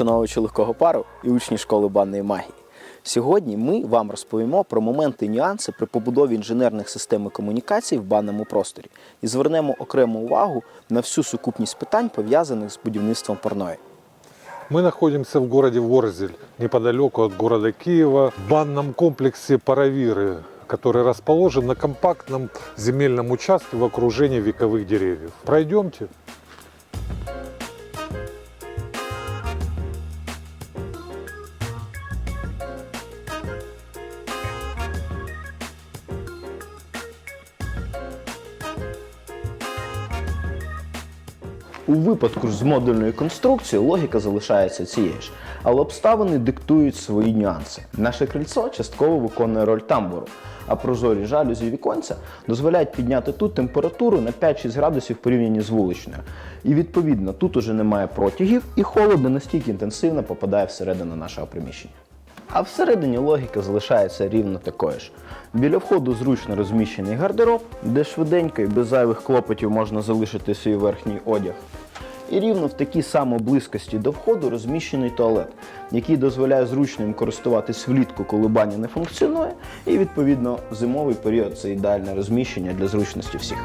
пошановувачі легкого пару і учні школи банної магії. Сьогодні ми вам розповімо про моменти і нюанси при побудові інженерних систем і комунікацій в банному просторі і звернемо окрему увагу на всю сукупність питань, пов'язаних з будівництвом парної. Мы находимся в городе Ворзель, неподалеку от города Киева, в банном комплексе Паравиры, который расположен на компактном земельном участке в окружении вековых деревьев. Пройдемте. У випадку з модульною конструкцією логіка залишається цією ж, але обставини диктують свої нюанси. Наше крильцо частково виконує роль тамбуру, а прозорі жалюзі віконця дозволяють підняти тут температуру на 5-6 градусів в порівнянні з вуличною. І відповідно тут уже немає протягів, і холод не настільки інтенсивно попадає всередину нашого приміщення. А всередині логіка залишається рівно такою ж. Біля входу зручно розміщений гардероб, де швиденько і без зайвих клопотів можна залишити свій верхній одяг. І рівно в такій самій близькості до входу розміщений туалет, який дозволяє зручно їм користуватись влітку, коли баня не функціонує, і відповідно зимовий період це ідеальне розміщення для зручності всіх.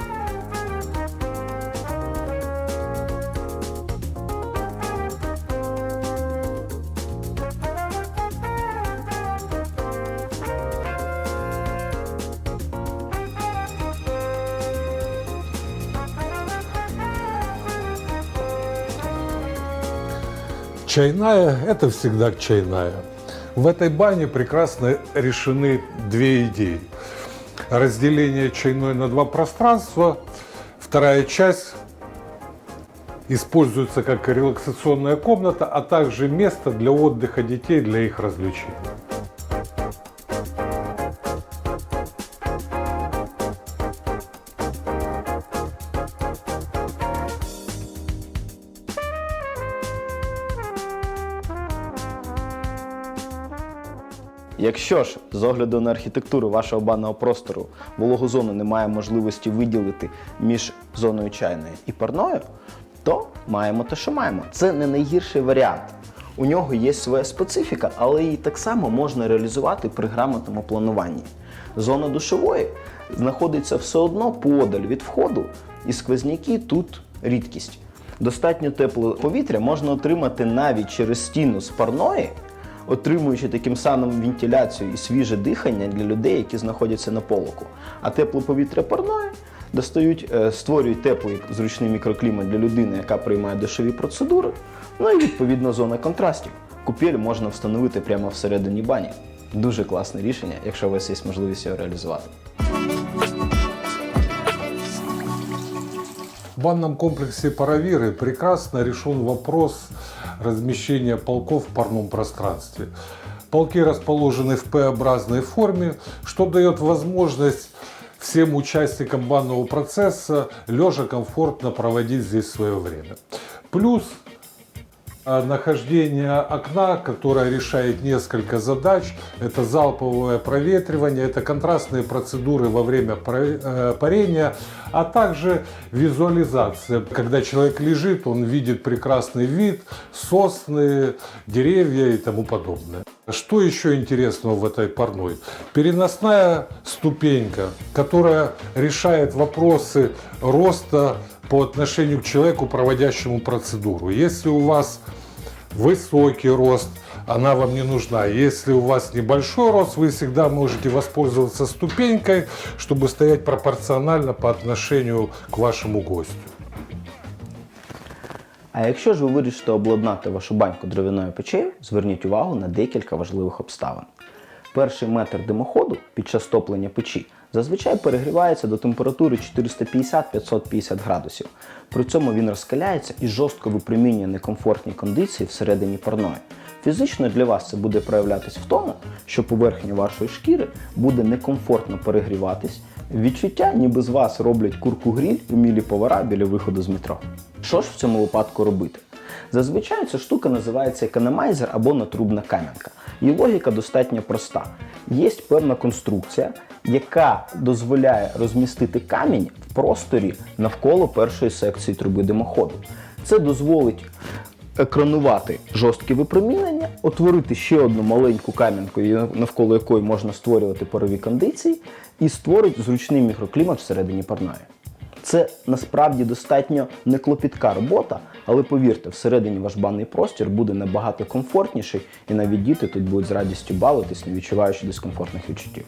Чайная – это всегда чайная. В этой бане прекрасно решены две идеи. Разделение чайной на два пространства. Вторая часть используется как релаксационная комната, а также место для отдыха детей, для их развлечений. Якщо ж з огляду на архітектуру вашого банного простору вологу зону немає можливості виділити між зоною чайною і парною, то маємо те, що маємо. Це не найгірший варіант. У нього є своя специфіка, але її так само можна реалізувати при грамотному плануванні. Зона душової знаходиться все одно подаль від входу, і сквозняки тут рідкість. Достатньо тепле повітря можна отримати навіть через стіну з парної, отримуючи таким самим вентиляцію і свіже дихання для людей, які знаходяться на полоку. А тепле повітря парної достають, е, створюють теплий зручний мікроклімат для людини, яка приймає душові процедури. Ну і відповідно зона контрастів. Купель можна встановити прямо всередині бані. Дуже класне рішення, якщо у вас є можливість його реалізувати. В банном комплексе Паравиры прекрасно решен вопрос размещения полков в парном пространстве. Полки расположены в П-образной форме, что дает возможность всем участникам банного процесса лежа комфортно проводить здесь свое время. Плюс нахождение окна, которое решает несколько задач. Это залповое проветривание, это контрастные процедуры во время э, парения, а также визуализация. Когда человек лежит, он видит прекрасный вид, сосны, деревья и тому подобное. Что еще интересного в этой парной? Переносная ступенька, которая решает вопросы роста по отношению к человеку, проводящему процедуру. Если у вас высокий рост, она вам не нужна. Если у вас небольшой рост, вы всегда можете воспользоваться ступенькой, чтобы стоять пропорционально по отношению к вашему гостю. А якщо ж ви вирішите обладнати вашу баньку дров'яною печею, зверніть увагу на декілька важливих обставин. Перший метр димоходу під час топлення печі зазвичай перегрівається до температури 450-550 градусів. При цьому він розкаляється і жорстко випромінює некомфортні кондиції всередині парної. Фізично для вас це буде проявлятись в тому, що поверхня вашої шкіри буде некомфортно перегріватись. Відчуття, ніби з вас роблять курку гріль умілі повара біля виходу з метро. Що ж в цьому випадку робити? Зазвичай ця штука називається економайзер або натрубна кам'янка. Її логіка достатньо проста. Є певна конструкція, яка дозволяє розмістити камінь в просторі навколо першої секції труби димоходу. Це дозволить екранувати жорстке випромінення, утворити ще одну маленьку кам'янку, навколо якої можна створювати парові кондиції, і створить зручний мікроклімат всередині парної. Це насправді достатньо неклопітка робота, але повірте, всередині ваш банний простір буде набагато комфортніший, і навіть діти тут будуть з радістю бавитись, не відчуваючи дискомфортних відчуттів.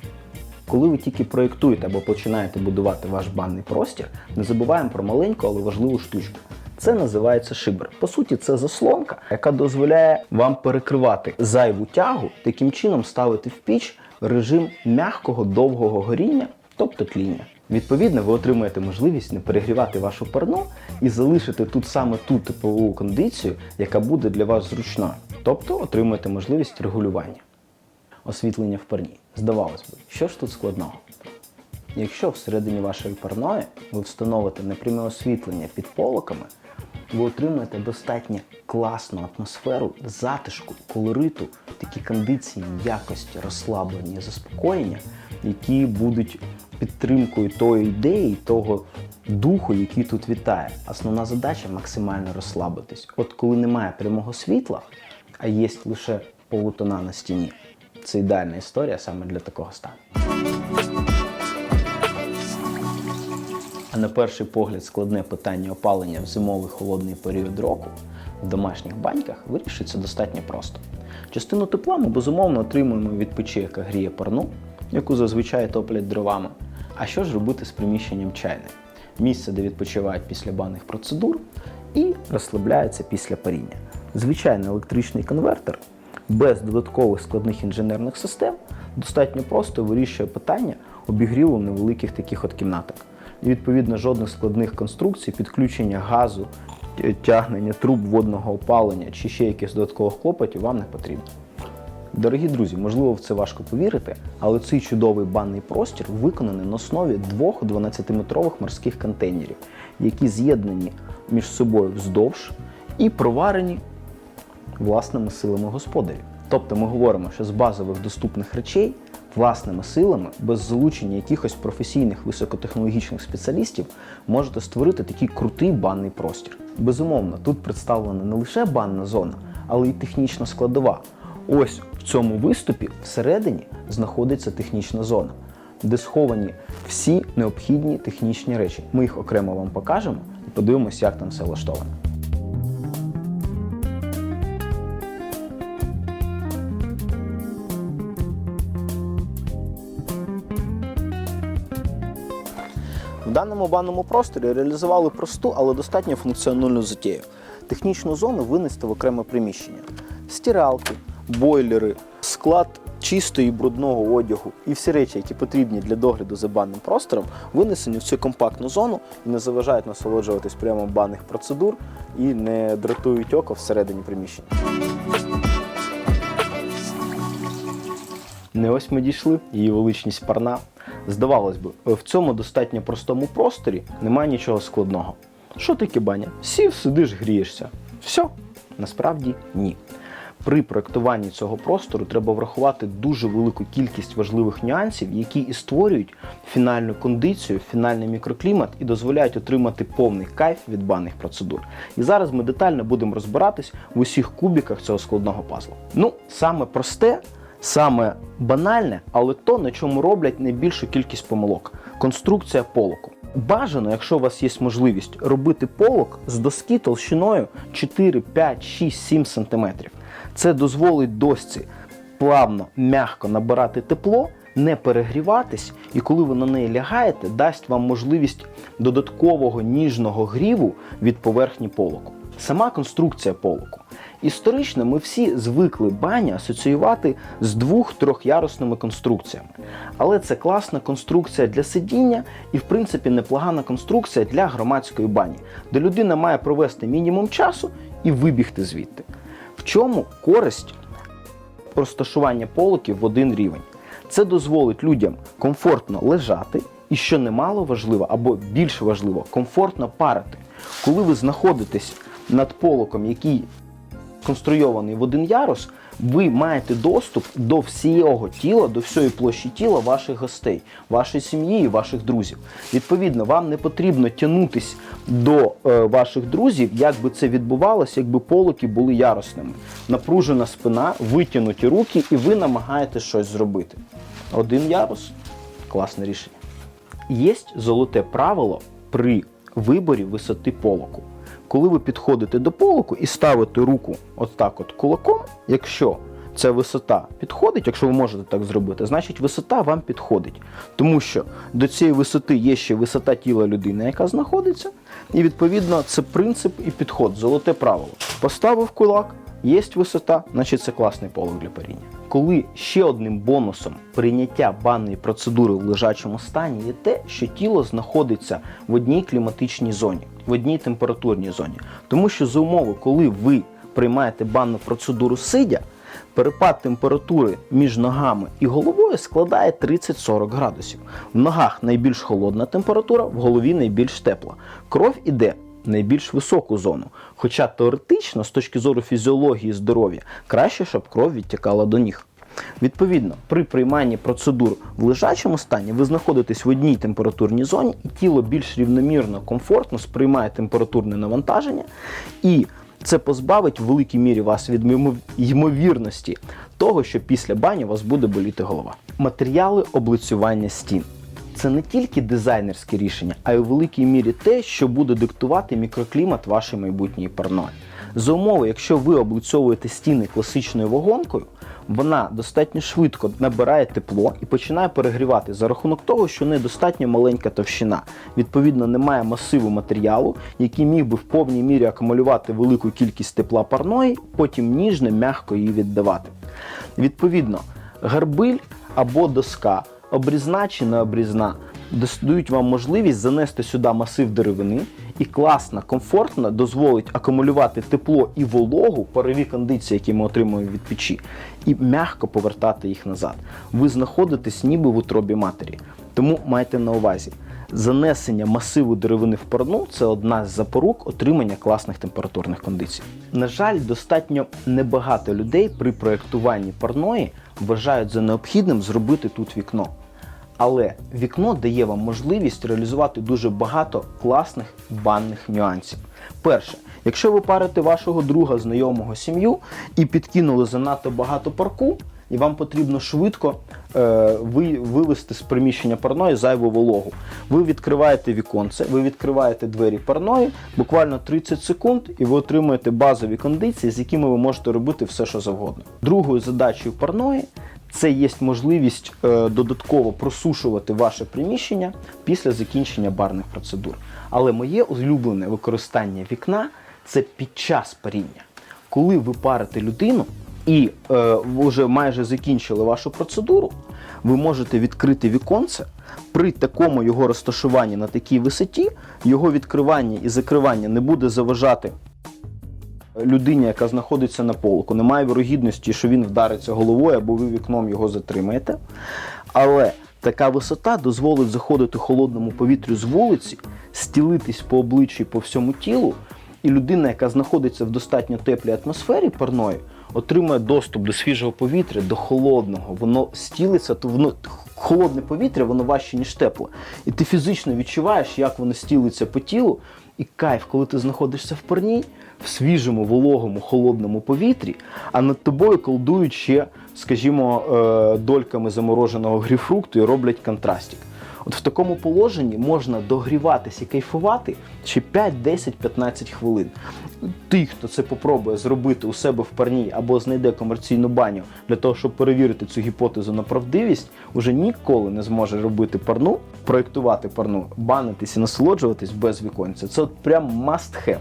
Коли ви тільки проєктуєте або починаєте будувати ваш банний простір, не забуваємо про маленьку, але важливу штучку. Це називається шибер. По суті, це заслонка, яка дозволяє вам перекривати зайву тягу, таким чином ставити в піч режим м'якого довгого горіння, тобто тління. Відповідно, ви отримаєте можливість не перегрівати вашу парну і залишити тут саме ту теплову кондицію, яка буде для вас зручною. Тобто отримаєте можливість регулювання. Освітлення в парні. Здавалось би, що ж тут складного? Якщо всередині вашої парної ви встановите непряме освітлення під полоками, ви отримаєте достатньо класну атмосферу затишку, колориту, такі кондиції, якості, розслаблення, заспокоєння, які будуть підтримкою тої ідеї, того духу, який тут вітає. Основна задача максимально розслабитись. От коли немає прямого світла, а є лише полутона на стіні, це ідеальна історія саме для такого стану. На перший погляд складне питання опалення в зимовий холодний період року в домашніх баньках вирішується достатньо просто. Частину тепла ми безумовно отримуємо від печі, яка гріє парну, яку зазвичай топлять дровами. А що ж робити з приміщенням чайної? Місце, де відпочивають після банних процедур і розслабляються після паріння. Звичайний електричний конвертер без додаткових складних інженерних систем достатньо просто вирішує питання обігріву невеликих таких от кімнатах. І відповідно жодних складних конструкцій, підключення газу, тягнення труб водного опалення чи ще якихось додаткових клопотів вам не потрібно. Дорогі друзі, можливо, в це важко повірити, але цей чудовий банний простір виконаний на основі двох 12-метрових морських контейнерів, які з'єднані між собою вздовж і проварені власними силами господарів. Тобто ми говоримо, що з базових доступних речей власними силами, без залучення якихось професійних високотехнологічних спеціалістів, можете створити такий крутий банний простір. Безумовно, тут представлена не лише банна зона, але й технічна складова. Ось в цьому виступі всередині знаходиться технічна зона, де сховані всі необхідні технічні речі. Ми їх окремо вам покажемо і подивимося, як там все влаштовано. Даному банному просторі реалізували просту, але достатньо функціональну затію. Технічну зону винести в окреме приміщення. Стиралки, бойлери, склад чистого і брудного одягу і всі речі, які потрібні для догляду за банним простором, винесені в цю компактну зону і не заважають насолоджуватись прямо банних процедур і не дратують око всередині приміщення. Не ось ми дійшли, її величність парна. Здавалось би, в цьому достатньо простому просторі немає нічого складного. Що таке баня? Сів, сидиш, грієшся. Все. Насправді ні. При проєктуванні цього простору треба врахувати дуже велику кількість важливих нюансів, які і створюють фінальну кондицію, фінальний мікроклімат і дозволяють отримати повний кайф від банних процедур. І зараз ми детально будемо розбиратись в усіх кубіках цього складного пазла. Ну, саме просте Саме банальне, але то, на чому роблять найбільшу кількість помилок конструкція полоку. Бажано, якщо у вас є можливість, робити полок з доски толщиною 4, 5, 6, 7 см. Це дозволить досці плавно, м'яко набирати тепло, не перегріватись, і коли ви на неї лягаєте, дасть вам можливість додаткового ніжного гріву від поверхні полоку. Сама конструкція полоку. Історично ми всі звикли бані асоціювати з двох-трьохярусними конструкціями. Але це класна конструкція для сидіння і, в принципі, непогана конструкція для громадської бані, де людина має провести мінімум часу і вибігти звідти. В чому користь розташування полоків в один рівень? Це дозволить людям комфортно лежати і, що немало важливо, або більш важливо, комфортно парити. Коли ви знаходитесь над полоком, який конструйований в один ярус, ви маєте доступ до всього тіла, до всієї площі тіла ваших гостей, вашої сім'ї і ваших друзів. Відповідно, вам не потрібно тягнутись до е, ваших друзів, як би це відбувалося, якби полоки були ярусними. Напружена спина, витягнуті руки, і ви намагаєтесь щось зробити. Один ярус класне рішення. Є золоте правило при виборі висоти полоку. Коли ви підходите до полоку і ставите руку отак от кулаком, якщо ця висота підходить, якщо ви можете так зробити, значить висота вам підходить. Тому що до цієї висоти є ще висота тіла людини, яка знаходиться, і відповідно це принцип і підход, золоте правило. Поставив кулак, є висота, значить це класний полок для паріння. Коли ще одним бонусом прийняття банної процедури в лежачому стані є те, що тіло знаходиться в одній кліматичній зоні, в одній температурній зоні. Тому що за умови, коли ви приймаєте банну процедуру сидя, перепад температури між ногами і головою складає 30-40 градусів. В ногах найбільш холодна температура, в голові найбільш тепла. Кров іде найбільш високу зону. Хоча теоретично, з точки зору фізіології здоров'я, краще, щоб кров відтікала до ніг. Відповідно, при прийманні процедур в лежачому стані ви знаходитесь в одній температурній зоні, і тіло більш рівномірно, комфортно сприймає температурне навантаження, і це позбавить в великій мірі вас від ймовірності того, що після бані у вас буде боліти голова. Матеріали облицювання стін. Це не тільки дизайнерське рішення, а й у великій мірі те, що буде диктувати мікроклімат вашої майбутньої парної. За умови, якщо ви облицьовуєте стіни класичною вагонкою, вона достатньо швидко набирає тепло і починає перегрівати за рахунок того, що недостатньо маленька товщина. Відповідно, немає масиву матеріалу, який міг би в повній мірі акумулювати велику кількість тепла парної, потім ніжно, м'яко її віддавати. Відповідно, гарбиль або доска, обрізна чи не обрізна, дають вам можливість занести сюди масив деревини і класно, комфортно дозволить акумулювати тепло і вологу, парові кондиції, які ми отримуємо від печі, і м'яко повертати їх назад. Ви знаходитесь ніби в утробі матері. Тому майте на увазі. Занесення масиву деревини в парну це одна з запорук отримання класних температурних кондицій. На жаль, достатньо небагато людей при проєктуванні парної вважають за необхідним зробити тут вікно. Але вікно дає вам можливість реалізувати дуже багато класних банних нюансів. Перше, якщо ви парите вашого друга, знайомого сім'ю і підкинули занадто багато парку, і вам потрібно швидко е, ви, вивести з приміщення парної зайву вологу. Ви відкриваєте віконце, ви відкриваєте двері парної, буквально 30 секунд, і ви отримуєте базові кондиції, з якими ви можете робити все, що завгодно. Другою задачею парної це є можливість е, додатково просушувати ваше приміщення після закінчення барних процедур. Але моє улюблене використання вікна це під час паріння. Коли ви парите людину і е, вже майже закінчили вашу процедуру, ви можете відкрити віконце. При такому його розташуванні на такій висоті, його відкривання і закривання не буде заважати людині, яка знаходиться на полку. Немає вірогідності, що він вдариться головою або ви вікном його затримаєте. Але така висота дозволить заходити холодному повітрю з вулиці, стілитись по обличчю і по всьому тілу, і людина, яка знаходиться в достатньо теплій атмосфері парної, отримує доступ до свіжого повітря, до холодного. Воно стілиться, то воно холодне повітря, воно важче, ніж тепле. І ти фізично відчуваєш, як воно стілиться по тілу. І кайф, коли ти знаходишся в парній, в свіжому, вологому, холодному повітрі, а над тобою колдують ще, скажімо, е, дольками замороженого гріфрукту і роблять контрастик. От в такому положенні можна догріватись і кайфувати ще 5, 10, 15 хвилин. Ті, хто це попробує зробити у себе в парній або знайде комерційну баню для того, щоб перевірити цю гіпотезу на правдивість, уже ніколи не зможе робити парну, проєктувати парну, банитись і насолоджуватись без віконця. Це от прям must have.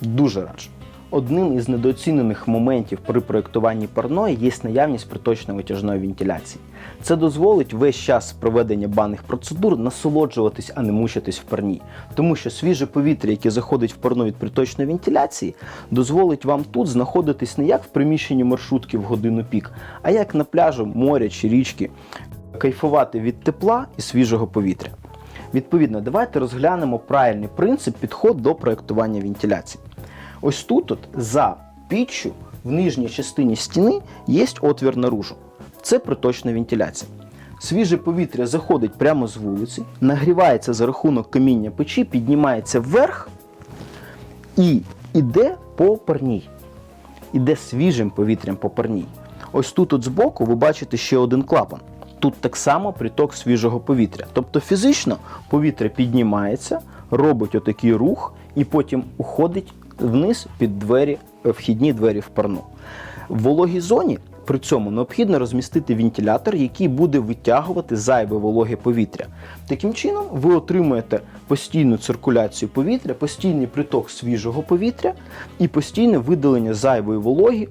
Дуже раджу. Одним із недооцінених моментів при проєктуванні парної є наявність приточно-витяжної вентиляції. Це дозволить весь час проведення банних процедур насолоджуватись, а не мучитись в парній. Тому що свіже повітря, яке заходить в парну від приточної вентиляції, дозволить вам тут знаходитись не як в приміщенні маршрутки в годину пік, а як на пляжу, моря чи річки, кайфувати від тепла і свіжого повітря. Відповідно, давайте розглянемо правильний принцип підход до проєктування вентиляції. Ось тут, от, за піччю, в нижній частині стіни є отвір наружу. Це приточна вентиляція. Свіже повітря заходить прямо з вулиці, нагрівається за рахунок каміння печі, піднімається вверх і йде по парній. Іде свіжим повітрям по парній. Ось тут от збоку ви бачите ще один клапан. Тут так само приток свіжого повітря. Тобто фізично повітря піднімається, робить отакий рух і потім уходить вниз під двері, е, вхідні двері в парну. В вологій зоні при цьому необхідно розмістити вентилятор, який буде витягувати зайве вологе повітря. Таким чином, ви отримуєте постійну циркуляцію повітря, постійний приток свіжого повітря і постійне видалення зайвої вологи,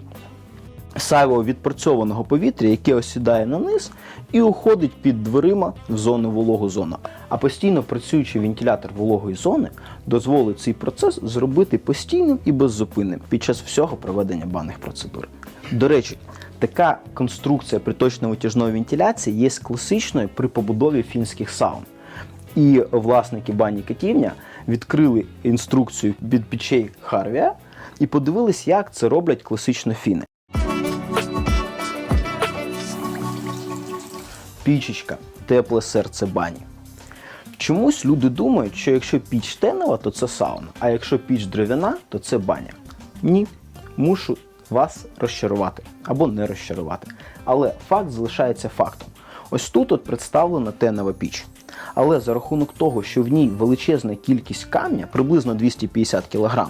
зайвого відпрацьованого повітря, яке осідає на низ і уходить під дверима в зону вологу зону. А постійно працюючий вентилятор вологої зони дозволить цей процес зробити постійним і беззупинним під час всього проведення банних процедур. До речі, така конструкція приточно-витяжної вентиляції є класичною при побудові фінських саун. І власники бані Катівня відкрили інструкцію від печей Харвія і подивились, як це роблять класично фіни. Пічечка, тепле серце бані. Чомусь люди думають, що якщо піч тенова, то це сауна, а якщо піч дерев'яна, то це баня. Ні, мушу вас розчарувати або не розчарувати. Але факт залишається фактом. Ось тут от представлена тенова піч. Але за рахунок того, що в ній величезна кількість камня, приблизно 250 кг,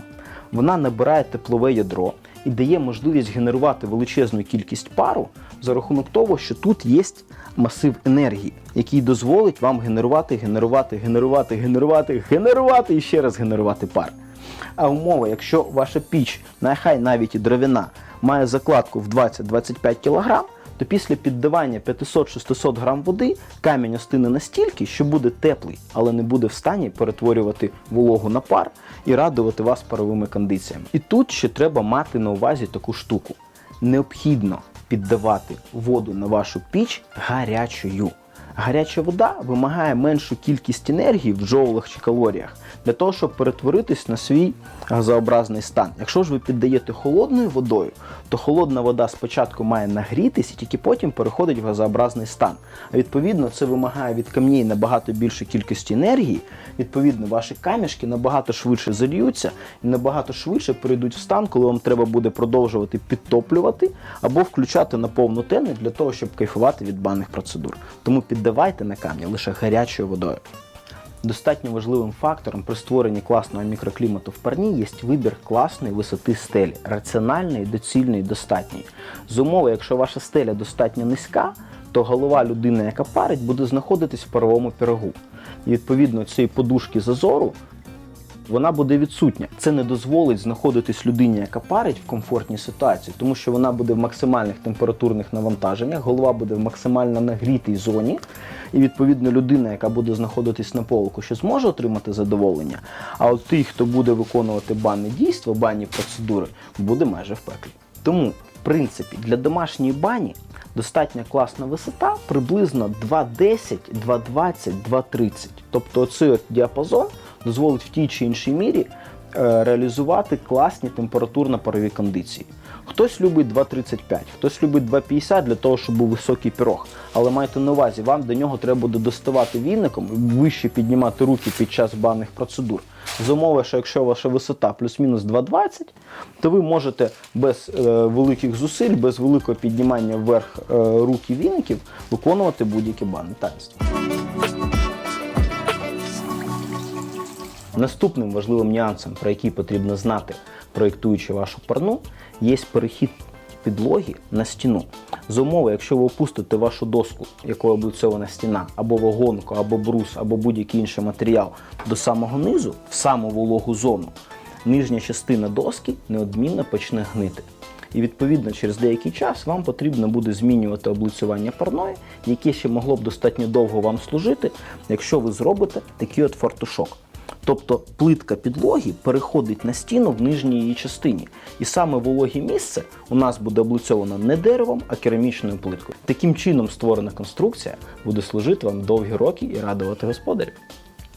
вона набирає теплове ядро і дає можливість генерувати величезну кількість пару за рахунок того, що тут є масив енергії, який дозволить вам генерувати, генерувати, генерувати, генерувати, генерувати і ще раз генерувати пар. А умова, якщо ваша піч, нехай навіть і дровяна, має закладку в 20-25 кг, то після піддавання 500-600 грам води камінь остине настільки, що буде теплий, але не буде в стані перетворювати вологу на пар і радувати вас паровими кондиціями. І тут ще треба мати на увазі таку штуку. Необхідно піддавати воду на вашу піч гарячою. Гаряча вода вимагає меншу кількість енергії в джоулах чи калоріях для того, щоб перетворитись на свій газообразний стан. Якщо ж ви піддаєте холодною водою, то холодна вода спочатку має нагрітись і тільки потім переходить в газообразний стан. А відповідно, це вимагає від камней набагато більше кількості енергії. Відповідно, ваші камішки набагато швидше зальються і набагато швидше перейдуть в стан, коли вам треба буде продовжувати підтоплювати або включати на повну тену для того, щоб кайфувати від банних процедур. Тому піддавайте на камні лише гарячою водою. Достатньо важливим фактором при створенні класного мікроклімату в парні є вибір класної висоти стелі, раціональної, доцільної, достатньої. З умови, якщо ваша стеля достатньо низька, то голова людини, яка парить, буде знаходитись в паровому пірогу. І відповідно цієї подушки зазору вона буде відсутня. Це не дозволить знаходитись людині, яка парить в комфортній ситуації, тому що вона буде в максимальних температурних навантаженнях, голова буде в максимально нагрітій зоні, і відповідно людина, яка буде знаходитись на полку, що зможе отримати задоволення. А от той, хто буде виконувати банне дійство, банні процедури, буде майже в пеклі. Тому, в принципі, для домашньої бані достатня класна висота приблизно 2,10, 2,20, 2,30. Тобто оцей от діапазон дозволить в тій чи іншій мірі е, реалізувати класні температурно-парові кондиції. Хтось любить 2,35, хтось любить 2,50 для того, щоб був високий пірог. Але майте на увазі, вам до нього треба буде доставати віником, вище піднімати руки під час банних процедур. За умови, що якщо ваша висота плюс-мінус 2,20, то ви можете без е, великих зусиль, без великого піднімання вверх е, рук і віників виконувати будь-які банне таїнство. Наступним важливим нюансом, про який потрібно знати, проєктуючи вашу парну, є перехід підлоги на стіну. За умови, якщо ви опустите вашу доску, якою облицьована стіна, або вагонку, або брус, або будь-який інший матеріал до самого низу, в саму вологу зону, нижня частина доски неодмінно почне гнити. І відповідно через деякий час вам потрібно буде змінювати облицювання парної, яке ще могло б достатньо довго вам служити, якщо ви зробите такий от фартушок. Тобто плитка підлоги переходить на стіну в нижній її частині. І саме вологе місце у нас буде облицьовано не деревом, а керамічною плиткою. Таким чином створена конструкція буде служити вам довгі роки і радувати господарів.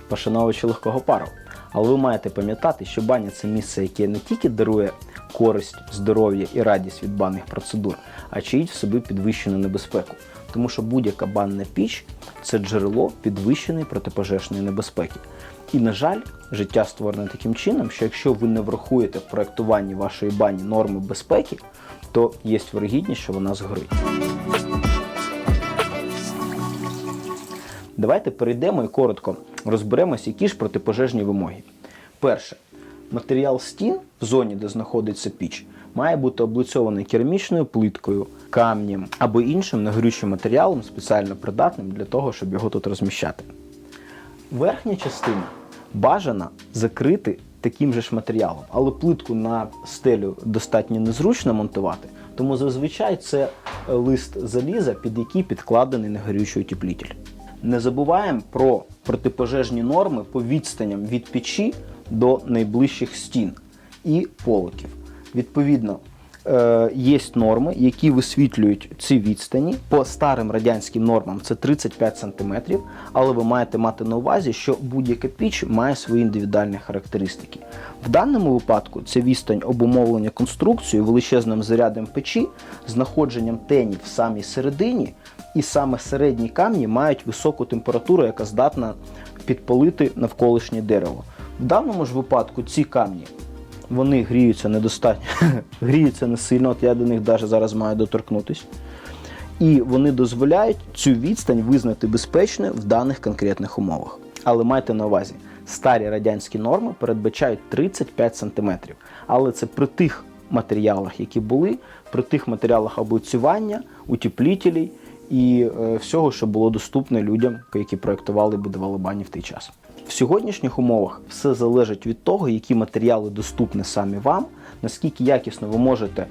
Пошановувачі легкого пару. Але ви маєте пам'ятати, що баня це місце, яке не тільки дарує користь, здоров'я і радість від банних процедур, а чиїть в собі підвищену небезпеку. Тому що будь-яка банна піч це джерело підвищеної протипожежної небезпеки. І, на жаль, життя створене таким чином, що якщо ви не врахуєте в проєктуванні вашої бані норми безпеки, то є вирогідність, що вона згорить. Давайте перейдемо і коротко розберемося, які ж протипожежні вимоги. Перше, матеріал стін в зоні, де знаходиться піч, має бути облицьований керамічною плиткою, камнем або іншим нагорючим матеріалом, спеціально придатним для того, щоб його тут розміщати. Верхня частина бажана закрити таким же ж матеріалом, але плитку на стелю достатньо незручно монтувати, тому зазвичай це е, лист заліза, під який підкладений негорючий утеплітель. Не забуваємо про протипожежні норми по відстаням від печі до найближчих стін і поликів. Відповідно, е, є норми, які висвітлюють ці відстані. По старим радянським нормам це 35 см, але ви маєте мати на увазі, що будь-яка піч має свої індивідуальні характеристики. В даному випадку це відстань обумовлення конструкцією величезним зарядом печі, знаходженням тені в самій середині, і саме середні камні мають високу температуру, яка здатна підпалити навколишнє дерево. В даному ж випадку ці камні вони гріються недостатньо, гріються не сильно, от я до них навіть зараз маю доторкнутись. І вони дозволяють цю відстань визнати безпечною в даних конкретних умовах. Але майте на увазі, старі радянські норми передбачають 35 см. Але це при тих матеріалах, які були, при тих матеріалах облицювання, утеплітелей і е, всього, що було доступне людям, які проєктували і будували бані в той час. В сьогоднішніх умовах все залежить від того, які матеріали доступні самі вам, наскільки якісно ви можете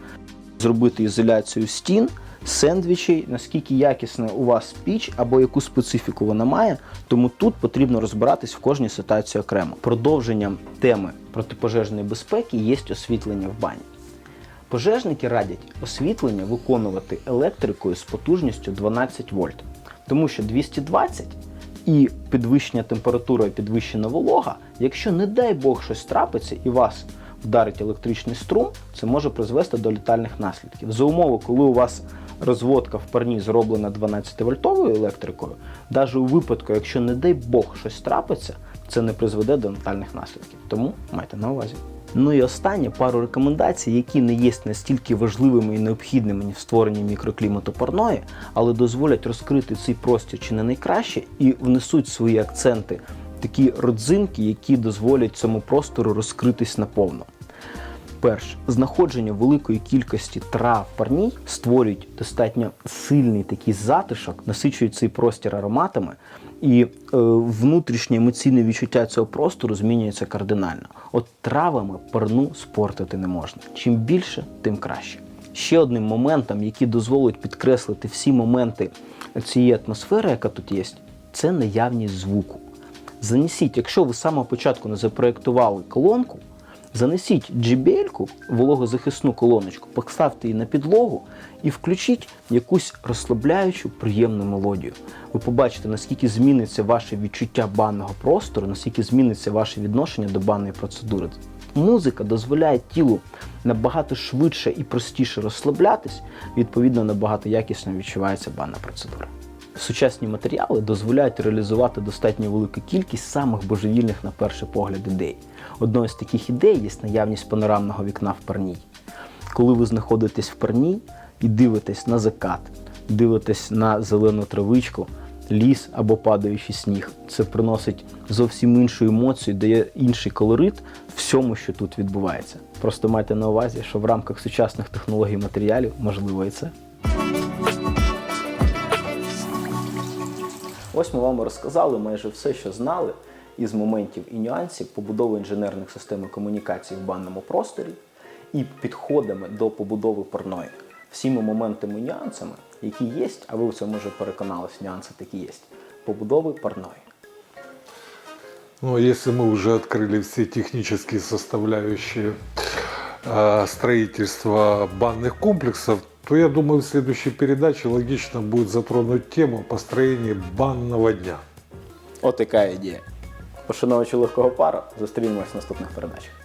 зробити ізоляцію стін, сендвічей, наскільки якісна у вас піч або яку специфіку вона має. Тому тут потрібно розбиратись в кожній ситуації окремо. Продовженням теми протипожежної безпеки є освітлення в бані. Пожежники радять освітлення виконувати електрикою з потужністю 12 вольт, тому що 220 і підвищення температури, підвищена волога, якщо, не дай Бог, щось трапиться і вас вдарить електричний струм, це може призвести до літальних наслідків. За умови, коли у вас розводка в парні зроблена 12-вольтовою електрикою, навіть у випадку, якщо, не дай Бог, щось трапиться, це не призведе до летальних наслідків. Тому майте на увазі. Ну і останнє пару рекомендацій, які не є настільки важливими і необхідними в створенні мікроклімату парної, але дозволять розкрити цей простір чи не найкраще і внесуть свої акценти, такі родзинки, які дозволять цьому простору розкритись наповно. Перше, знаходження великої кількості трав парній створюють достатньо сильний такий затишок, насичують цей простір ароматами, і е, внутрішнє емоційне відчуття цього простору змінюється кардинально. От травами парну спортити не можна. Чим більше, тим краще. Ще одним моментом, який дозволить підкреслити всі моменти цієї атмосфери, яка тут є, це наявність звуку. Занесіть, якщо ви з самого початку не запроєктували колонку, занесіть JBL-ку, вологозахисну колоночку, поставте її на підлогу і включіть якусь розслабляючу приємну мелодію. Ви побачите, наскільки зміниться ваше відчуття банного простору, наскільки зміниться ваше відношення до банної процедури. Музика дозволяє тілу набагато швидше і простіше розслаблятись, відповідно, набагато якісно відчувається банна процедура. Сучасні матеріали дозволяють реалізувати достатньо велику кількість самих божевільних на перший погляд ідей. Одною з таких ідей є наявність панорамного вікна в парній. Коли ви знаходитесь в парній і дивитесь на закат, дивитесь на зелену травичку, ліс або падаючий сніг, це приносить зовсім іншу емоцію, дає інший колорит всьому, що тут відбувається. Просто майте на увазі, що в рамках сучасних технологій матеріалів можливо і це. Ось ми вам розказали майже все, що знали із моментів і нюансів побудови інженерних систем комунікацій в банному просторі і підходами до побудови парної. Всіми моментами і нюансами, які є, а ви в цьому вже переконались, нюанси такі є, побудови парної. Ну, если мы уже открыли все технические составляющие э, строительства банных комплексов, то я думаю, в следующей передаче логично будет затронуть тему построения банного дня. От яка ідея. пошановувачі легкого пару. Зустрінемось в наступних передачах.